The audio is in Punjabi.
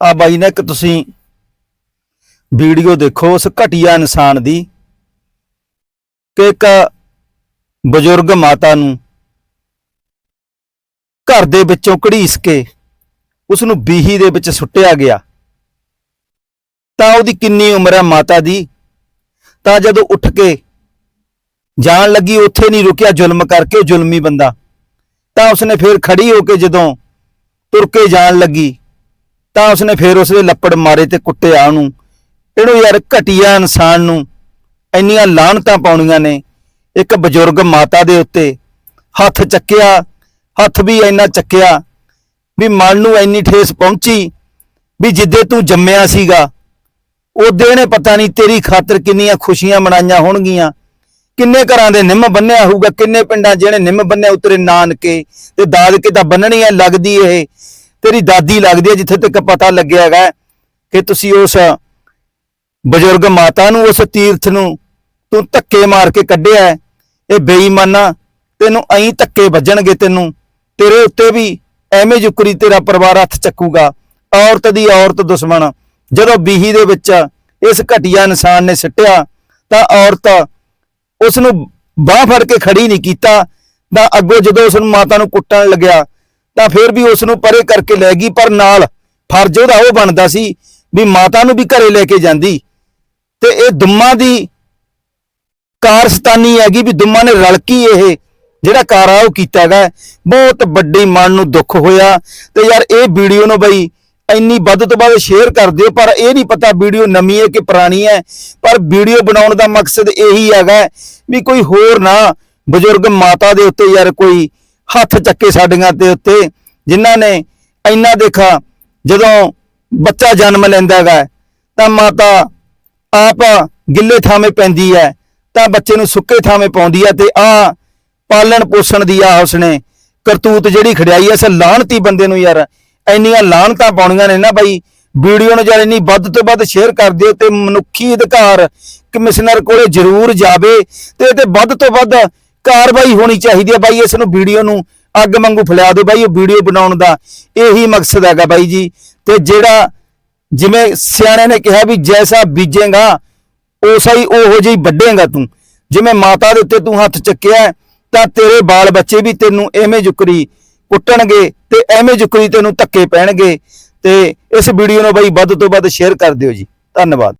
ਆ ਬਾਈ ਨੇ ਇੱਕ ਤੁਸੀਂ ਵੀਡੀਓ ਦੇਖੋ ਉਸ ਘਟੀਆ ਇਨਸਾਨ ਦੀ ਕਿ ਇੱਕ ਬਜ਼ੁਰਗ ਮਾਤਾ ਨੂੰ ਘਰ ਦੇ ਵਿੱਚੋਂ ਘੜੀਸ ਕੇ ਉਸ ਨੂੰ ਬੀਹੀ ਦੇ ਵਿੱਚ ਸੁੱਟਿਆ ਗਿਆ। ਤਾਂ ਉਹਦੀ ਕਿੰਨੀ ਉਮਰ ਹੈ ਮਾਤਾ ਦੀ? ਤਾਂ ਜਦੋਂ ਉੱਠ ਕੇ ਜਾਣ ਲੱਗੀ, ਉੱਥੇ ਨਹੀਂ ਰੁਕਿਆ ਜ਼ੁਲਮ ਕਰਕੇ ਜ਼ੁਲਮੀ ਬੰਦਾ। ਤਾਂ ਉਸਨੇ ਫਿਰ ਖੜੀ ਹੋ ਕੇ ਜਦੋਂ ਤੁਰ ਕੇ ਜਾਣ ਲੱਗੀ ਤਾਂ ਉਸਨੇ ਫੇਰ ਉਸਦੇ ਲੱਪੜ ਮਾਰੇ ਤੇ ਕੁੱਟਿਆ ਉਹਨੂੰ। ਇਹਨੂੰ ਯਾਰ ਘਟੀਆ ਇਨਸਾਨ ਨੂੰ ਇੰਨੀਆਂ ਲਾਹਣਤਾਂ ਪਾਉਣੀਆਂ ਨੇ। ਇੱਕ ਬਜ਼ੁਰਗ ਮਾਤਾ ਦੇ ਉੱਤੇ ਹੱਥ ਚੱਕਿਆ, ਹੱਥ ਵੀ ਇੰਨਾ ਚੱਕਿਆ ਵੀ ਮਨ ਨੂੰ ਇੰਨੀ ਠੇਸ ਪਹੁੰਚੀ ਵੀ ਜਿੱਦੇ ਤੂੰ ਜੰਮਿਆ ਸੀਗਾ। ਉਹਦੇ ਨੇ ਪਤਾ ਨਹੀਂ ਤੇਰੀ ਖਾਤਰ ਕਿੰਨੀਆਂ ਖੁਸ਼ੀਆਂ ਮਨਾਈਆਂ ਹੋਣਗੀਆਂ। ਕਿੰਨੇ ਘਰਾਂ ਦੇ ਨਿੰਮ ਬੰਨਿਆ ਹੋਊਗਾ, ਕਿੰਨੇ ਪਿੰਡਾਂ ਜਿਹੜੇ ਨਿੰਮ ਬੰਨਿਆ ਉਤਰੇ ਨਾਨਕੇ ਤੇ ਦਾਦਕੇ ਤਾਂ ਬੰਨਣੀਆਂ ਲੱਗਦੀ ਇਹ। ਤੇਰੀ ਦਾਦੀ ਲੱਗਦੀ ਹੈ ਜਿੱਥੇ ਤੱਕ ਪਤਾ ਲੱਗਿਆ ਹੈਗਾ ਕਿ ਤੁਸੀਂ ਉਸ ਬਜ਼ੁਰਗ ਮਾਤਾ ਨੂੰ, ਉਸ ਤੀਰਥ ਨੂੰ ਤੂੰ ਧੱਕੇ ਮਾਰ ਕੇ ਕੱਢਿਆ ਇਹ ਬੇਈਮਾਨਾ ਤੈਨੂੰ ਐਂ ਧੱਕੇ ਵੱਜਣਗੇ ਤੈਨੂੰ। ਤੇਰੇ ਉੱਤੇ ਵੀ ਐਵੇਂ ਜੁਕਰੀ ਤੇਰਾ ਪਰਿਵਾਰ ਹੱਥ ਚੱਕੂਗਾ। ਔਰਤ ਦੀ ਔਰਤ ਦੁਸ਼ਮਣ। ਜਦੋਂ ਬੀਹੀ ਦੇ ਵਿੱਚ ਇਸ ਘਟੀਆ ਇਨਸਾਨ ਨੇ ਸਿੱਟਿਆ, ਤਾਂ ਔਰਤ ਉਸ ਨੂੰ ਬਾਹ ਫੜ ਕੇ ਖੜੀ ਨਹੀਂ ਕੀਤਾ। ਤਾਂ ਅੱਗੋਂ ਜਦੋਂ ਉਸ ਨੂੰ ਮਾਤਾ ਨੂੰ ਕੁੱਟਣ ਲੱਗਿਆ ਤਾਂ ਫਿਰ ਵੀ ਉਸ ਨੂੰ ਪਰੇ ਕਰਕੇ ਲੈ ਗਈ, ਪਰ ਨਾਲ ਫਰਜ਼ ਉਹਦਾ ਉਹ ਬਣਦਾ ਸੀ ਵੀ ਮਾਤਾ ਨੂੰ ਵੀ ਘਰੇ ਲੈ ਕੇ ਜਾਂਦੀ। ਤੇ ਇਹ ਦੁੰਮਾਂ ਦੀ ਕਾਰਸਤਾਨੀ ਹੈਗੀ ਵੀ ਦੁੰਮਾਂ ਨੇ ਰਲ ਕੇ ਇਹ ਜਿਹੜਾ ਕਾਰ ਆ, ਉਹ ਕੀਤਾ ਹੈਗਾ। ਬਹੁਤ ਵੱਡੀ ਮਨ ਨੂੰ ਦੁੱਖ ਹੋਇਆ। ਤੇ ਯਾਰ ਇਹ ਵੀਡੀਓ ਨੂੰ ਬਈ ਇੰਨੀ ਵੱਧ ਤੋਂ ਵੱਧ ਸ਼ੇਅਰ ਕਰ ਦਿਓ, ਪਰ ਇਹ ਨਹੀਂ ਪਤਾ ਵੀਡੀਓ ਨਵੀਂ ਹੈ ਕਿ ਪੁਰਾਣੀ ਹੈ। ਪਰ ਵੀਡੀਓ ਬਣਾਉਣ ਦਾ ਮਕਸਦ ਇਹੀ ਹੈਗਾ ਵੀ ਕੋਈ ਹੋਰ ਨਾ ਬਜ਼ੁਰਗ ਮਾਤਾ ਦੇ ਉੱਤੇ ਯਾਰ ਕੋਈ ਹੱਥ ਚੱਕੇ ਸਾਡੀਆਂ ਤੇ ਉੱਤੇ, ਜਿਨ੍ਹਾਂ ਨੇ ਇੰਨਾ ਦੇਖਾ, ਜਦੋਂ ਬੱਚਾ ਜਨਮ ਲੈਂਦਾ ਹੈਗਾ, ਤਾਂ ਮਾਤਾ ਆਪ ਗਿੱਲੇ ਥਾਵੇਂ ਪੈਂਦੀ ਹੈ, ਤਾਂ ਬੱਚੇ ਨੂੰ ਸੁੱਕੇ ਥਾਵੇਂ ਪਾਉਂਦੀ ਹੈ ਤੇ ਆ ਪਾਲਣ ਪੋਸ਼ਣ ਦੀ ਆ ਉਸਨੇ ਕਰਤੂਤ ਜਿਹੜੀ ਖੜਿਆਈ ਐ ਇਸ ਲਾਹਣਤੀ ਬੰਦੇ ਨੂੰ ਯਾਰ, ਇੰਨੀਆਂ ਲਾਹਣਤਾਂ ਪਾਉਣੀਆਂ ਨੇ ਨਾ ਬਾਈ, ਵੀਡੀਓ ਨੂੰ ਯਾਰ ਇੰਨੀ ਵੱਧ ਤੋਂ ਵੱਧ ਸ਼ੇਅਰ ਕਰ ਦਿਓ ਤੇ ਮਨੁੱਖੀ ਅਧਿਕਾਰ ਕਮਿਸ਼ਨਰ ਕੋਲੇ ਜ਼ਰੂਰ ਜਾਵੇ ਤੇ ਇਹਦੇ ਵੱਧ ਤੋਂ ਵੱਧ ਕਾਰਵਾਈ ਹੋਣੀ ਚਾਹੀਦੀ ਹੈ ਬਾਈ, ਇਸ ਨੂੰ ਵੀਡੀਓ ਨੂੰ ਅੱਗ ਵਾਂਗੂ ਫੈਲਾ ਦਿਓ ਬਾਈ, ਉਹ ਵੀਡੀਓ ਬਣਾਉਣ ਦਾ ਇਹੀ ਮਕਸਦ ਹੈਗਾ ਬਾਈ ਜੀ। ਤੇ ਜਿਹੜਾ ਜਿਵੇਂ ਸਿਆਣੇ ਨੇ ਕਿਹਾ ਵੀ ਜੈਸਾ ਬੀਜੇਗਾ ਉਸਾ ਹੀ ਉਹੋ ਜਿਹੀ ਵੱਢੇਗਾ ਤੂੰ। ਜਿਵੇਂ ਮਾਤਾ ਦੇ ਉੱਤੇ ਤੂੰ ਹੱਥ ਚੱਕਿਆ, ਤਾਂ ਤੇਰੇ ਬਾਲ ਬੱਚੇ ਵੀ ਤੈਨੂੰ ਐਵੇਂ ਜੁਕਰੀ ਕੁੱਟਣਗੇ ਤੇ ਐਵੇਂ ਜੁਕਰੀ ਤੈਨੂੰ ਧੱਕੇ ਪੈਣਗੇ। ਤੇ ਇਸ ਵੀਡੀਓ ਨੂੰ ਬਾਈ ਵੱਧ ਤੋਂ ਵੱਧ ਸ਼ੇਅਰ ਕਰ ਦਿਓ ਜੀ। ਧੰਨਵਾਦ।